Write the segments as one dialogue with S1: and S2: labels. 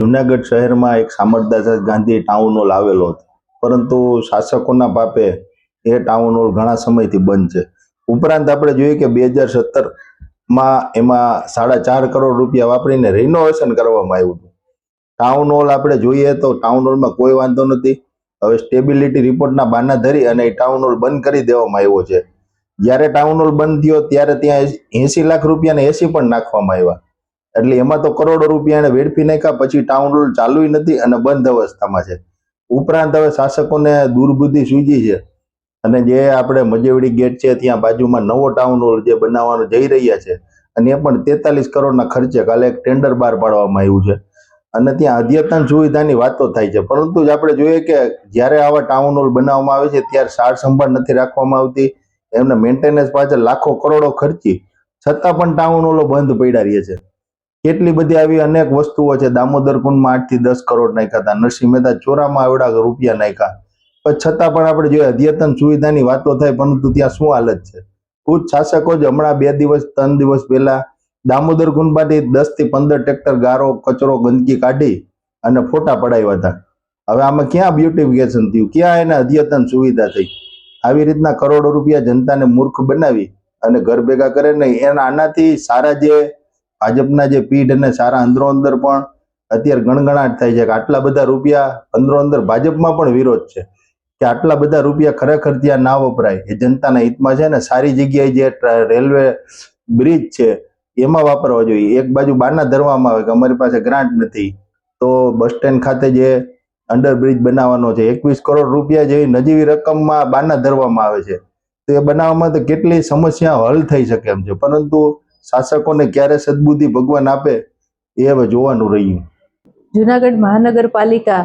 S1: જુનાગઢ શહેરમાં એક સામરદાસ Gandhi town hall આવેલો હતો. પરંતુ શાસકોના પાપે એ ટાઉન હોલ ઘણા સમયથી બંધ છે. ઉપરાંત આપણે જોઈએ કે બે હજાર સત્તરમાં એમાં સાડા ચાર કરોડ રૂપિયા વાપરીને રિનોવેશન કરવામાં આવ્યું હતું. ટાઉન હોલ આપણે જોઈએ તો ટાઉન હોલમાં કોઈ વાંધો નથી. હવે સ્ટેબિલિટી રિપોર્ટના બાના ધરી અને એ ટાઉન હોલ બંધ કરી દેવામાં આવ્યો છે. જ્યારે ટાઉન હોલ બંધ થયો ત્યારે ત્યાં એસી લાખ રૂપિયાને એસી પણ નાખવામાં આવ્યા. એટલે એમાં તો કરોડો રૂપિયા એને વેડફી નાખ્યા, પછી ટાઉન હોલ ચાલુ નથી અને બંધ અવસ્થામાં છે. ઉપરાંત હવે શાસકોને દુર્બુદ્ધિ સૂજી છે. અને જે આપણે મજેવડી ગેટ છે, ત્યાં બાજુમાં નવો ટાઉન હોલ જે બનાવવાનો જઈ રહ્યા છે, અને એ પણ તેતાલીસ કરોડના ખર્ચે કાલે એક ટેન્ડર બહાર પાડવામાં આવ્યું છે. અને ત્યાં અદ્યતન સુવિધાની વાતો થાય છે. પરંતુ જ આપણે જોઈએ કે જ્યારે આવા ટાઉન હોલ બનાવવામાં આવે છે, ત્યારે સાર સંભાળ નથી રાખવામાં આવતી. એમને મેન્ટેનન્સ પાછળ લાખો કરોડો ખર્ચી. છતાં પણ ટાઉન હોલો બંધ પડ્યા રહે છે. કેટલી બધી આવી અનેક વસ્તુઓ છે. દામોદર કુંડમાં આઠથી દસ કરોડ નાખ્યા હતા. નરસિંહ મહેતા ચોરામાં આવડા રૂપિયા નાખ્યા. પણ છતાં પણ આપણે જોઈએ, અદ્યતન સુવિધાની વાતો થાય, પરંતુ ત્યાં શું હાલત છે? ખુદ શાસકો જ હમણાં બે દિવસ, ત્રણ દિવસ પહેલા દામોદર કુંડમાંથી દસથી પંદર ટ્રેક્ટર ગારો, કચરો, ગંદકી કાઢી અને ફોટા પડાવ્યા હતા. હવે આમાં ક્યાં બ્યુટિફિકેશન થયું? ક્યાં એને અદ્યતન સુવિધા થઈ? આવી રીતના કરોડો રૂપિયા જનતાને મૂર્ખ બનાવી અને ઘર ભેગા કરે નહીં. એના આનાથી સારા જે ભાજપના જે પીઢ અને સારા અંદરો અંદર પણ અત્યારે ગણગણાટ થાય છે કે આટલા બધા રૂપિયા અંદરો અંદર ભાજપમાં પણ વિરોધ છે કે આટલા બધા રૂપિયા ખરેખર ત્યાં ના વપરાય. એ જનતાના હિતમાં છે ને સારી જગ્યાએ જે રેલવે બ્રિજ છે એમાં વાપરવા જોઈએ. એક બાજુ બાના ધરવામાં આવે કે અમારી પાસે ગ્રાન્ટ નથી, તો બસ સ્ટેન્ડ ખાતે જે અંડરબ્રિજ બનાવવાનો છે, એકવીસ કરોડ રૂપિયા જેવી નજીવી રકમમાં બાના ધરવામાં આવે છે. તો એ બનાવવામાં તો કેટલી સમસ્યા હલ થઈ શકે એમ છે. પરંતુ શાસકોને ક્યારે સદબુદ્ધિ ભગવાન આપે એ હવે જોવાનું રહ્યું.
S2: જુનાગઢ મહાનગરપાલિકા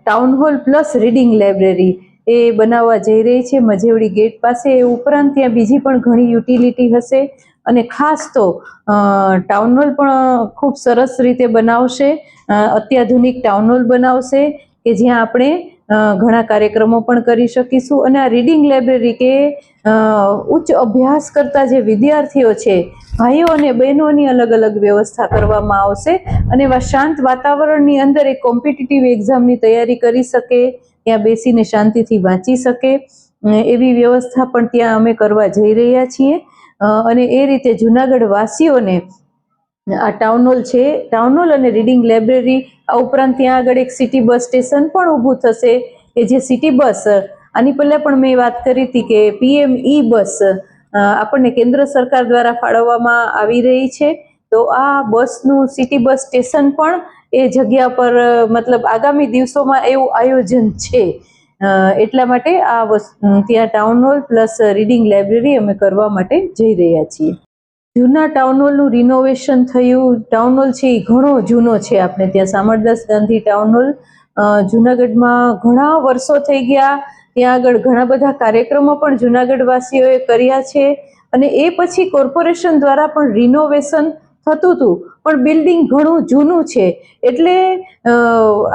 S2: town hall plus reading library એ બનાવવા જઈ રહી છે. મજેવડી ગેટ પાસે એ ઉપરાંત ત્યાં બીજી પણ ઘણી યુટિલિટી હશે અને ખાસ તો ટાઉન હોલ પણ ખૂબ સરસ રીતે બનાવશે. અત્યાધુનિક ટાઉન હોલ બનાવશે કે જ્યાં આપણે ઘણા કાર્યક્રમો પણ કરી શકીશું. અને આ રીડિંગ લાઇબ્રેરી કે ઉચ્ચ અભ્યાસ કરતા જે વિદ્યાર્થીઓ છે, ભાઈઓ અને બહેનોની અલગ અલગ વ્યવસ્થા કરવામાં આવશે. અને એવા શાંત વાતાવરણની અંદર એક કોમ્પિટિટિવ એક્ઝામની તૈયારી કરી શકે, ત્યાં બેસીને શાંતિથી વાંચી શકે. એવી વ્યવસ્થા પણ ત્યાં અમે કરવા જઈ રહ્યા છીએ. અને એ રીતે જુનાગઢ વાસીઓને આ ટાઉન હોલ છે. ટાઉન હોલ અને રીડિંગ લાઇબ્રેરી, આ ઉપરાંત ત્યાં આગળ એક સિટી બસ સ્ટેશન પણ ઊભું થશે, કે જે સિટી બસ, આની પહેલાં પણ મેં વાત કરી હતી કે પીએમ ઈ બસ આપણને કેન્દ્ર સરકાર દ્વારા ફાળવવામાં આવી રહી છે. તો આ બસનું સિટી બસ સ્ટેશન પણ એ જગ્યા પર મતલબ આગામી દિવસોમાં એવું આયોજન છે. એટલા માટે આ ત્યાં town hall plus reading library અમે કરવા માટે જઈ રહ્યા છીએ. જૂના ટાઉન હોલનું રિનોવેશન થયું. ટાઉન હોલ છે એ ઘણો જૂનો છે આપણે. ત્યાં સામરદાસ ગાંધી ટાઉન હોલ જુનાગઢમાં ઘણા વર્ષો થઈ ગયા. ત્યાં આગળ ઘણા બધા કાર્યક્રમો પણ જૂનાગઢવાસીઓએ કર્યા છે. અને એ પછી કોર્પોરેશન દ્વારા પણ રિનોવેશન થતું હતું. પણ બિલ્ડિંગ ઘણું જૂનું છે. એટલે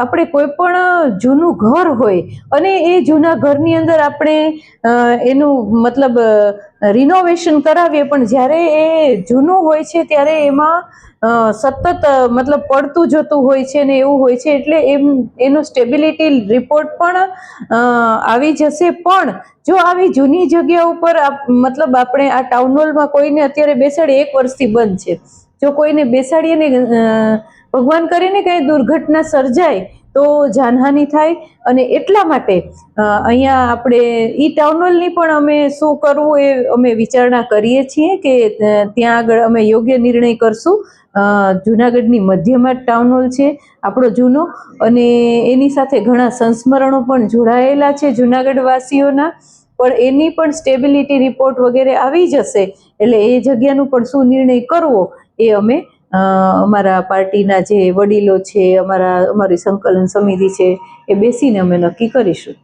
S2: આપણે કોઈ પણ જૂનું ઘર હોય અને એ જૂના ઘરની અંદર આપણે એનું મતલબ રિનોવેશન કરાવીએ, પણ જ્યારે એ જૂનું હોય છે, ત્યારે એમાં સતત મતલબ પડતું જતું હોય છે ને એવું હોય છે, એટલે એમ, એનો સ્ટેબિલિટી રિપોર્ટ પણ આવી જશે. પણ, જો આવી જૂની જગ્યા ઉપર મતલબ આપણે આ ટાઉન હોલમાં કોઈને અત્યારે બેસાડીએ એક વર્ષથી બંધ છે. જો કોઈને બેસાડીએ ને ભગવાન કરીને કંઈ દુર્ઘટના સર્જાય, તો જાનહાનિ થાય. અને એટલા માટે અહીંયા આપણે ઈ ટાઉન હોલની પણ અમે શું કરવું એ અમે વિચારણા કરીએ છીએ કે ત્યાં આગળ અમે યોગ્ય નિર્ણય કરશું. જુનાગઢની મધ્યમાં ટાઉન હોલ છે, આપણો જૂનો. અને એની સાથે ઘણા સંસ્મરણો પણ જોડાયેલા છે જુનાગઢવાસીઓના. પણ એની પણ સ્ટેબિલિટી રિપોર્ટ વગેરે આવી જશે, એટલે એ જગ્યાનું પણ શું નિર્ણય કરવો એ અમે અમારા પાર્ટીના જે વડીલો છે, અમારા, અમારી સંકલન સમિતિ છે, એ બેસીને અમે નક્કી કરીશું.